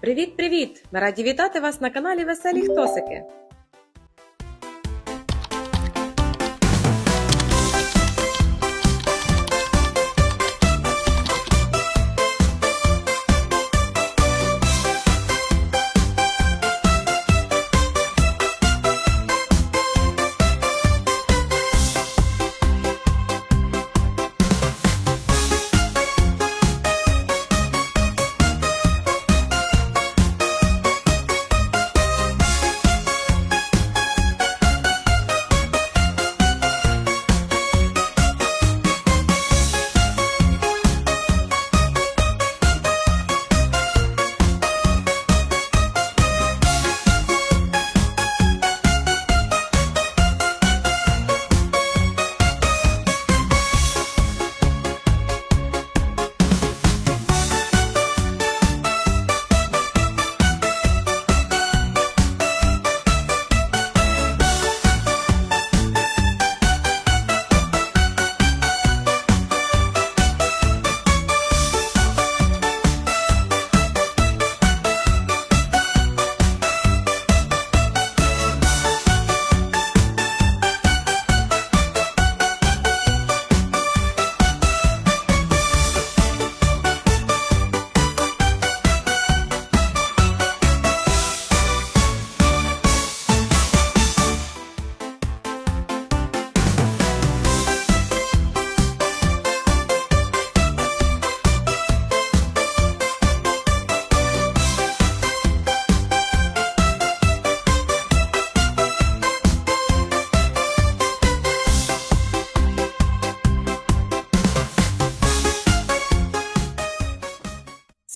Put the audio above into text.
Привіт-привіт! Ми раді вітати вас на каналі Веселі Хтосики.